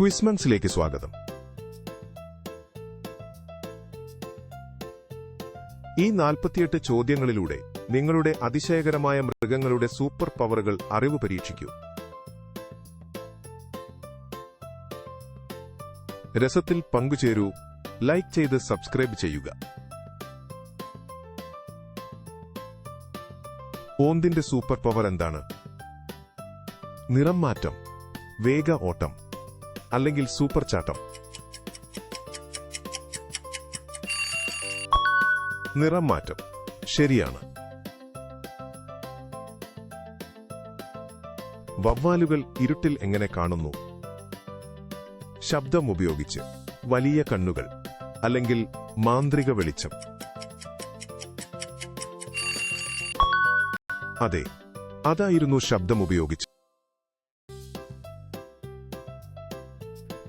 ക്വിസ്മൻസിലേക്ക് സ്വാഗതം. ഈ നാൽപ്പത്തിയെട്ട് ചോദ്യങ്ങളിലൂടെ നിങ്ങളുടെ അതിശയകരമായ മൃഗങ്ങളുടെ സൂപ്പർ പവറുകൾ അറിവ് പരീക്ഷിക്കൂ. രസത്തിൽ പങ്കുചേരൂ ലൈക്ക് ചെയ്ത് സബ്സ്ക്രൈബ് ചെയ്യുക. ഓന്തിന്റെ സൂപ്പർ പവർ എന്താണ്? നിറം മാറ്റം വേഗ ഓട്ടം. അല്ലെങ്കിൽ സൂപ്പർ ചാട്ടം. നിറം മാറ്റം. ശരിയാണ്. വവ്വാലുകൾ ഇരുട്ടിൽ എങ്ങനെ കാണുന്നു? ശബ്ദം ഉപയോഗിച്ച് വലിയ കണ്ണുകൾ അല്ലെങ്കിൽ മാന്ത്രിക വെളിച്ചം. അതെ അതായിരുന്നു ശബ്ദം ഉപയോഗിച്ച്.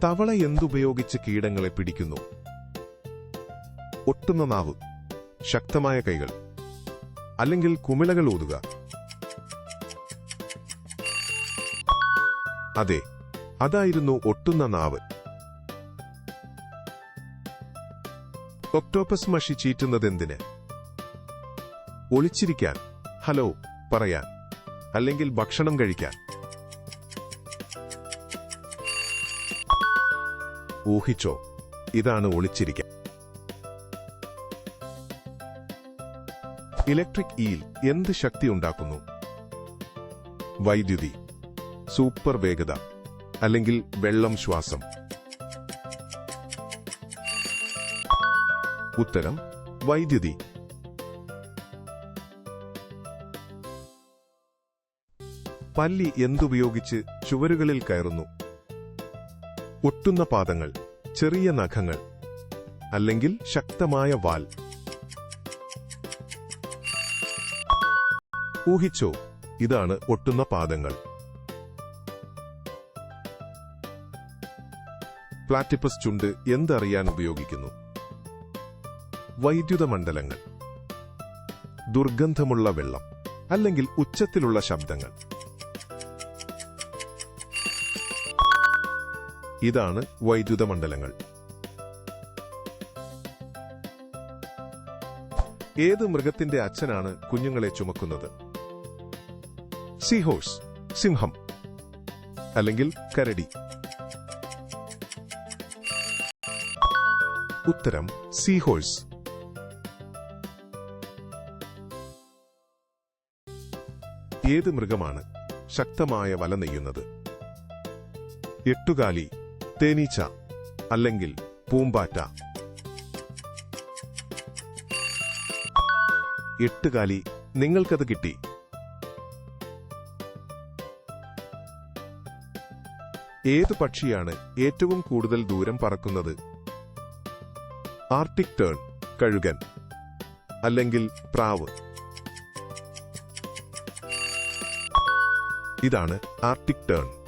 തവള എന്തുപയോഗിച്ച് കീടങ്ങളെ പിടിക്കുന്നു? ഒട്ടുന്ന നാവ് ശക്തമായ കൈകൾ അല്ലെങ്കിൽ കുമിളകൾ ഊതുക. അതെ അതായിരുന്നു ഒട്ടുന്ന നാവ്. ഒക്ടോപ്പസ് മഷി ചീറ്റുന്നതെന്തിന്? ഒളിച്ചിരിക്കാൻ ഹലോ പറയാൻ അല്ലെങ്കിൽ ഭക്ഷണം കഴിക്കാൻ. ഊഹിച്ചോ? ഇതാണ് ഒളിച്ചിരിക്കാൻ ഇലക്ട്രിക് ഈൽ എന്ത് ശക്തി ഉണ്ടാക്കുന്നു? വൈദ്യുതി സൂപ്പർ വേഗത അല്ലെങ്കിൽ വെള്ളം ശ്വാസം. ഉത്തരം വൈദ്യുതി. പല്ലി എന്തുപയോഗിച്ച് ചുവരുകളിൽ കയറുന്നു? ഒട്ടുന്ന പാദങ്ങൾ ചെറിയ നഖങ്ങൾ അല്ലെങ്കിൽ ശക്തമായ വാൽ. ഊഹിച്ചോ ഇതാണ് ഒട്ടുന്ന പാദങ്ങൾ. പ്ലാറ്റിപ്പസ് ചുണ്ട് എന്തറിയാൻ ഉപയോഗിക്കുന്നു? വൈദ്യുത മണ്ഡലങ്ങൾ ദുർഗന്ധമുള്ള വെള്ളം അല്ലെങ്കിൽ ഉച്ചത്തിലുള്ള ശബ്ദങ്ങൾ. ഇതാണ് വൈദ്യുത മണ്ഡലങ്ങൾ. ഏത് മൃഗത്തിന്റെ അച്ഛനാണ് കുഞ്ഞുങ്ങളെ ചുമക്കുന്നത്? സീഹോഴ്സ് സിംഹം അല്ലെങ്കിൽ കരടി. ഉത്തരം സീഹോഴ്സ്. ഏത് മൃഗമാണ് ശക്തമായ വല നെയ്യുന്നത്? എട്ടുകാലി തേനീച്ച അല്ലെങ്കിൽ പൂമ്പാറ്റ. എട്ടുകാലി നിങ്ങൾക്കത് കിട്ടി. ഏത് പക്ഷിയാണ് ഏറ്റവും കൂടുതൽ ദൂരം പറക്കുന്നത്? ആർട്ടിക് ടേൺ കഴുകൻ അല്ലെങ്കിൽ പ്രാവ്? ഇതാണ് ആർട്ടിക് ടേൺ.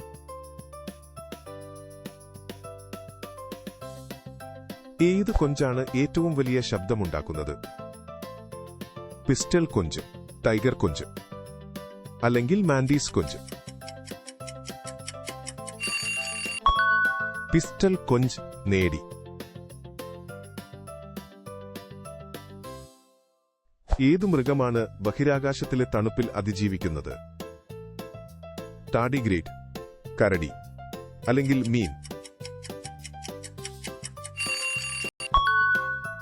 ഏത് കൊഞ്ചാണ് ഏറ്റവും വലിയ ശബ്ദമുണ്ടാക്കുന്നത്? പിസ്റ്റൽ കൊഞ്ച് ടൈഗർ കൊഞ്ച് അല്ലെങ്കിൽ മാൻഡീസ് കൊഞ്ച്. പിസ്റ്റൽ കൊഞ്ച് നേടി. ഏതു മൃഗമാണ് ബഹിരാകാശത്തിലെ തണുപ്പിൽ അതിജീവിക്കുന്നത്? ടാഡിഗ്രേറ്റ് കരടി അല്ലെങ്കിൽ മീൻ.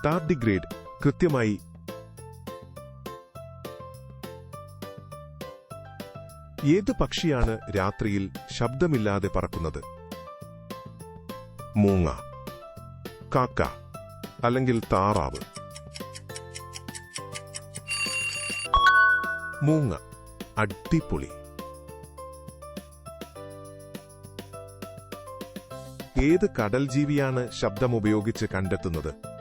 ടാർഡിഗ്രേഡ് കൃത്യമായി ഏത് പക്ഷിയാണ് രാത്രിയിൽ ശബ്ദമില്ലാതെ പറക്കുന്നത്? മൂങ്ങ കാക്ക അല്ലെങ്കിൽ താറാവ്? മൂങ്ങ അടിപൊളി. ഏത് കടൽ ജീവിയാണ് ശബ്ദം ഉപയോഗിച്ച് കണ്ടെത്തുന്നത്?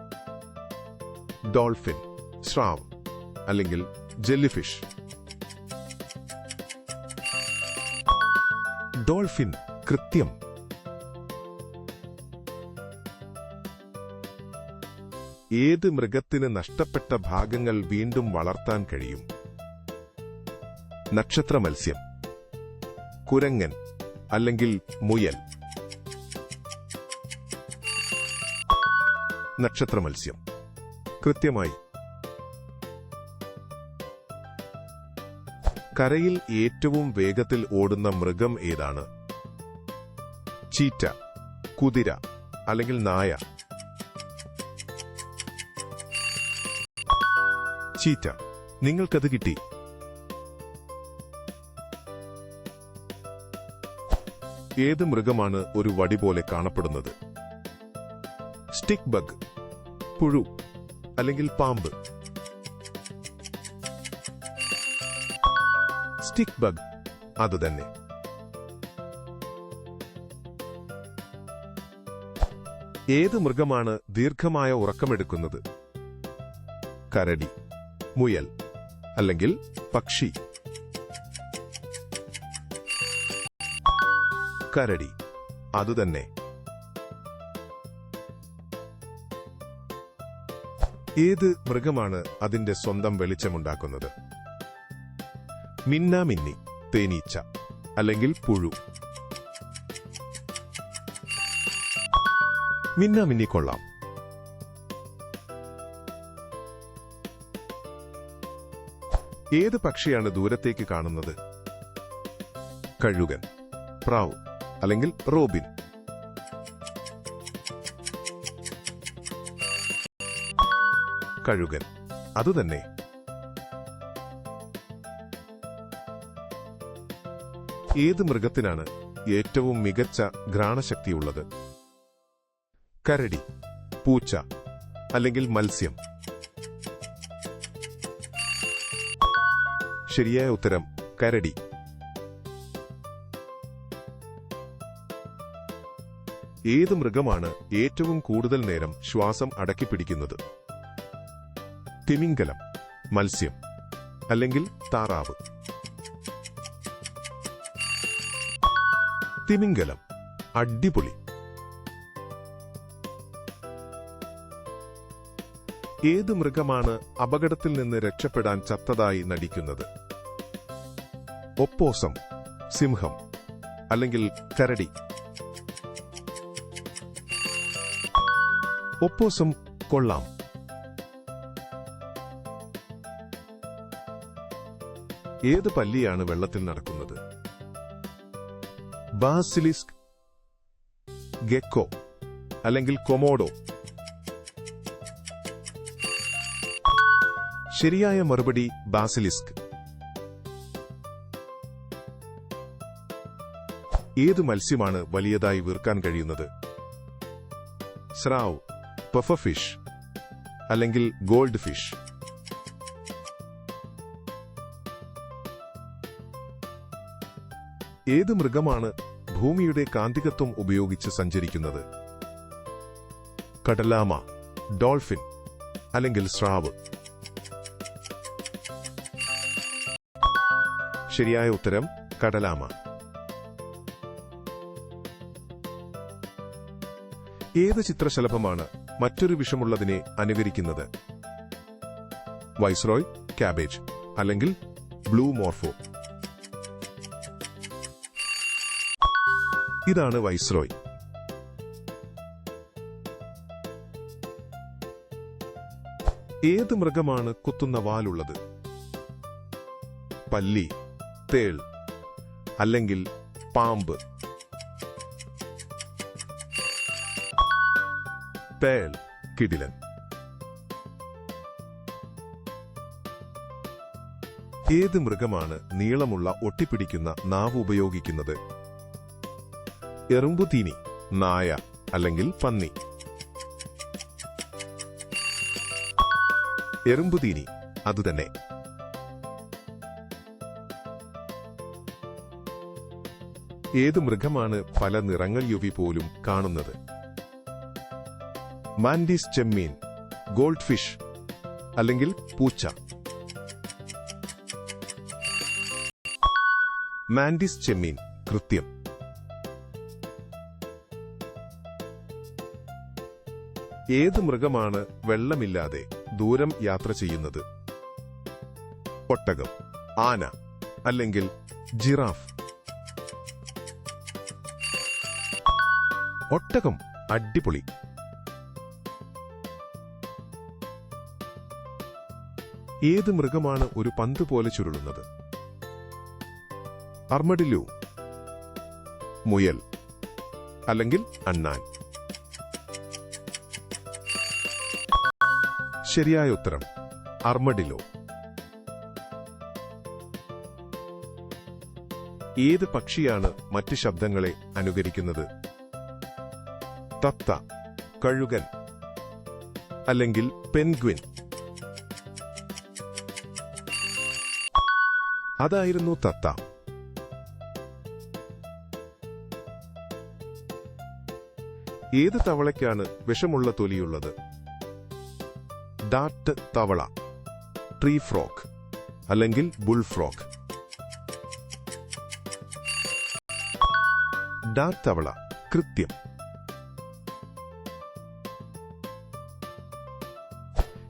ഡോൾഫിൻ സ്രാവ് അല്ലെങ്കിൽ ജെല്ലിഫിഷ്. ഡോൾഫിൻ കൃത്യം. ഏത് മൃഗത്തിന് നഷ്ടപ്പെട്ട ഭാഗങ്ങൾ വീണ്ടും വളർത്താൻ കഴിയും? നക്ഷത്ര മത്സ്യം കുരങ്ങൻ അല്ലെങ്കിൽ മുയൽ. നക്ഷത്ര മത്സ്യം കൃത്യമായി. കരയിൽ ഏറ്റവും വേഗത്തിൽ ഓടുന്ന മൃഗം ഏതാണ്? ചീറ്റ കുതിര അല്ലെങ്കിൽ നായ? ചീറ്റ നിങ്ങൾക്കത് കിട്ടി. ഏത് മൃഗമാണ് ഒരു വടി പോലെ കാണപ്പെടുന്നത്? സ്റ്റിക് ബഗ് പുഴു അല്ലെങ്കിൽ പാമ്പ്. സ്റ്റിക് ബഗ് അതുതന്നെ ഏത് മൃഗമാണ് ദീർഘമായ ഉറക്കമെടുക്കുന്നത്? കരടി മുയൽ അല്ലെങ്കിൽ പക്ഷി? കരടി അതുതന്നെ ഏത് മൃഗമാണ് അതിന്റെ സ്വന്തം വെളിച്ചമുണ്ടാക്കുന്നത്? മിന്നാമിന്നി തേനീച്ച അല്ലെങ്കിൽ പുഴു. മിന്നാമിന്നി കൊള്ളാം. ഏത് പക്ഷിയാണ് ദൂരത്തേക്ക് കാണുന്നത്? കഴുകൻ പ്രാവ് അല്ലെങ്കിൽ റോബിൻ. കഴുകൻ അതുതന്നെ. ഏത് മൃഗത്തിനാണ് ഏറ്റവും മികച്ച ഘ്രാണശക്തിയുള്ളത്? കരടി പൂച്ച അല്ലെങ്കിൽ മത്സ്യം? ശരിയായ ഉത്തരം കരടി. ഏത് മൃഗമാണ് ഏറ്റവും കൂടുതൽ നേരം ശ്വാസം അടക്കിപ്പിടിക്കുന്നത്? തിമിംഗലം മത്സ്യം അല്ലെങ്കിൽ താറാവ്. തിമിംഗലം അടിപൊളി. ഏത് മൃഗമാണ് അപകടത്തിൽ നിന്ന് രക്ഷപ്പെടാൻ ചത്തതായി നടിക്കുന്നത്? ഒപ്പോസം സിംഹം അല്ലെങ്കിൽ കരടി. ഒപ്പോസം കൊള്ളാം. ഏത് പല്ലിയാണ് വെള്ളത്തിൽ നടക്കുന്നത്? ബാസിലിസ്ക് ഗെക്കോ അല്ലെങ്കിൽ കൊമോഡോ. ശരിയായ മറുപടി ബാസിലിസ്ക്. ഏത് മത്സ്യമാണ് വലിയതായി വീർക്കാൻ കഴിയുന്നത്? സ്രാവ് പഫ ഫിഷ് അല്ലെങ്കിൽ ഗോൾഡ് ഫിഷ്. ഏത് മൃഗമാണ് ഭൂമിയുടെ കാന്തികത്വം ഉപയോഗിച്ച് സഞ്ചരിക്കുന്നത്? കടലാമ ഡോൾഫിൻ അല്ലെങ്കിൽ സ്രാവ്? ശരിയായ ഉത്തരം കടലാമ. ഏത് ചിത്രശലഭമാണ് മറ്റൊരു വിഷമുള്ളതിനെ അനുകരിക്കുന്നത്? വൈസ്രോയ് കാബേജ് അല്ലെങ്കിൽ ബ്ലൂ മോർഫോ. ഇതാണ് വൈസ്രോയ്. ഏത് മൃഗമാണ് കുത്തുന്ന വാലുള്ളത്? പല്ലി തേൾ അല്ലെങ്കിൽ പാമ്പ്. പേൾ കിടിലൻ. ഏത് മൃഗമാണ് നീളമുള്ള ഒട്ടിപ്പിടിക്കുന്ന നാവ് ഉപയോഗിക്കുന്നത്? എറുമ്പുതീനി നായ അല്ലെങ്കിൽ പന്നി. എറുമ്പുതീനി അതുതന്നെ. ഏത് മൃഗമാണ് പല നിറങ്ങൾ യുവി പോലും കാണുന്നത്? മാൻഡീസ് ചെമ്മീൻ ഗോൾഡ് ഫിഷ് അല്ലെങ്കിൽ പൂച്ച. മാൻഡിസ് ചെമ്മീൻ കൃത്യം. ഏത് മൃഗമാണ് വെള്ളമില്ലാതെ ദൂരം യാത്ര ചെയ്യുന്നത്? ഒട്ടകം ആന അല്ലെങ്കിൽ ജിറാഫ്. ഒട്ടകം അടിപൊളി. ഏത് മൃഗമാണ് ഒരു പന്ത് പോലെ ചുരുളുന്നത്? അർമഡിലു മുയൽ അല്ലെങ്കിൽ അണ്ണാൻ. ശരിയായ ഉത്തരം. അർമഡിലോ. ഏത് പക്ഷിയാണ് മറ്റ് ശബ്ദങ്ങളെ അനുകരിക്കുന്നത്? തത്ത കഴുകൻ അല്ലെങ്കിൽ പെൻഗ്വിൻ. അതായിരുന്നു തത്ത. ഏത് തവളയ്ക്കാണ് വിഷമുള്ള തൊലിയുള്ളത്? ഡാർട്ട് തവള ട്രീ ഫ്രോക്ക് അല്ലെങ്കിൽ ബുൾ ഫ്രോക്ക്. ഡാറ്റ് തവള കൃത്യം.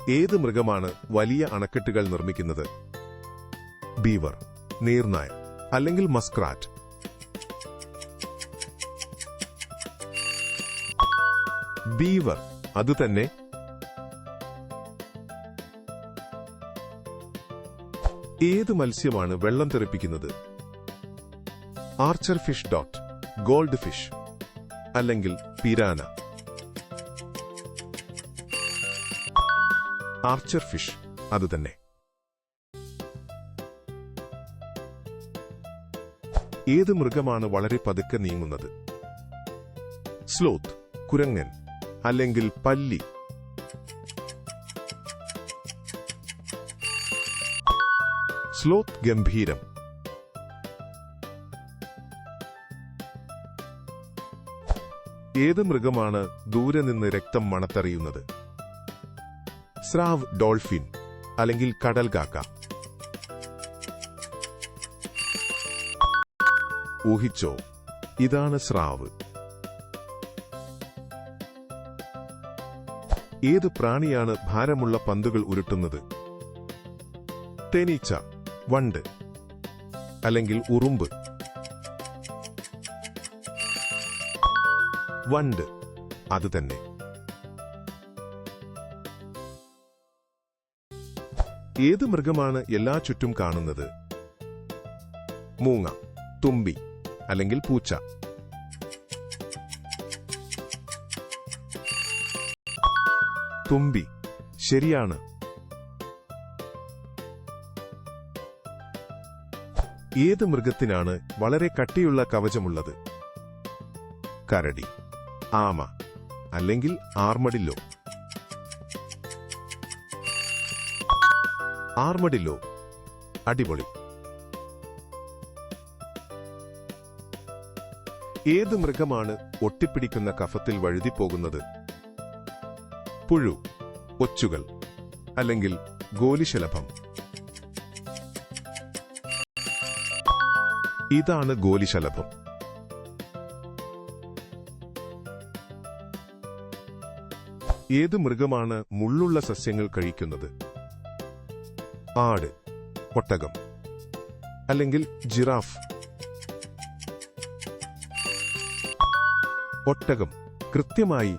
ഏത് മൃഗമാണ് വലിയ അണക്കെട്ടുകൾ നിർമ്മിക്കുന്നത്? ബീവർ നീർനായ അല്ലെങ്കിൽ മസ്ക്രാറ്റ്? ബീവർ അതുതന്നെ ഏത് മത്സ്യമാണ് വെള്ളം തെറിപ്പിക്കുന്നത്? ആർച്ചർ ഫിഷ് ഡോട്ട് ഗോൾഡ് ഫിഷ് അല്ലെങ്കിൽ പിരാന. ആർച്ചർ ഫിഷ് അതുതന്നെ ഏത് മൃഗമാണ് വളരെ പതുക്കെ നീങ്ങുന്നത്? സ്ലോത്ത് കുരങ്ങൻ അല്ലെങ്കിൽ പല്ലി. സ്ലോത്ത് ഗംഭീരം. ഏത് മൃഗമാണ് ദൂരെ നിന്ന് രക്തം മണത്തറിയുന്നത്? സ്രാവ് ഡോൾഫിൻ അല്ലെങ്കിൽ കടൽ കാക്ക. ഊഹിച്ചോ ഇതാണ് സ്രാവ്. ഏത് പ്രാണിയാണ് ഭാരമുള്ള പന്തുകൾ ഉരുട്ടുന്നത്? തേനീച്ച വണ്ട് അല്ലെങ്കിൽ ഉറുമ്പ്. വണ്ട് അത് തന്നെ. ഏത് മൃഗമാണ് എല്ലാ ചുറ്റും കാണുന്നത്? മൂങ്ങ തുമ്പി അല്ലെങ്കിൽ പൂച്ച. തുമ്പി ശരിയാണ്. ഏത് മൃഗത്തിനാണ് വളരെ കട്ടിയുള്ള കവചമുള്ളത്? കരടി ആമ അല്ലെങ്കിൽ ആർമഡില്ലോ? ആർമഡില്ലോ അടിപൊളി. ഏത് മൃഗമാണ് ഒട്ടിപ്പിടിക്കുന്ന കഫത്തിൽ വഴുതിപ്പോകുന്നത്? പുഴു ഒച്ചുകൾ അല്ലെങ്കിൽ ഗോലിശലഭം? ഇതാണ് ഗോലിശലഭം. ഏത് മൃഗമാണ് മുള്ളുള്ള സസ്യങ്ങൾ കഴിക്കുന്നത്? ആട് ഒട്ടകം അല്ലെങ്കിൽ ജിറാഫ്. ഒട്ടകം കൃത്യമായി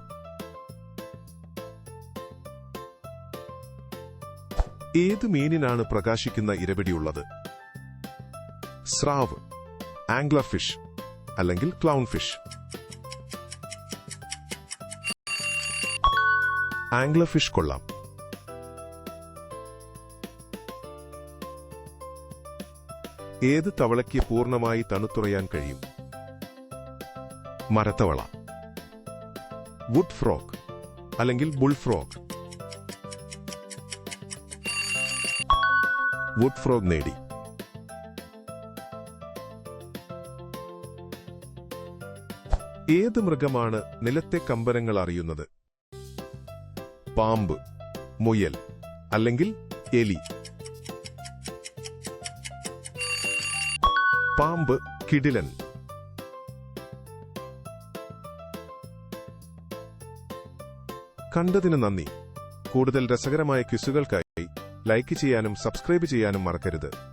ഏത് മീനിനാണ് പ്രകാശിക്കുന്ന ഇരപിടിയുള്ളത്? സ്രാവ് ആംഗ്ലർ ഫിഷ് അല്ലെങ്കിൽ ക്ലൗൺ ഫിഷ് ആംഗ്ല ഫിഷ് കൊള്ളാം. ഏത് തവളയ്ക്ക് പൂർണമായി തണുത്തുറയാൻ കഴിയും? മരത്തവള. വുഡ് ഫ്രോക്ക് അല്ലെങ്കിൽ ബുൾ ഫ്രോക്ക് വുഡ് ഫ്രോഗ് നേടി. ഏത് മൃഗമാണ് നിലത്തെ കമ്പനങ്ങൾ അറിയുന്നത്? പാമ്പ് മുയൽ അല്ലെങ്കിൽ എലി. പാമ്പ് കിടിലൻ. കണ്ടതിന് നന്ദി. കൂടുതൽ രസകരമായ ക്വിസുകൾക്കായി ലൈക്ക് ചെയ്യാനും സബ്സ്ക്രൈബ് ചെയ്യാനും മറക്കരുത്.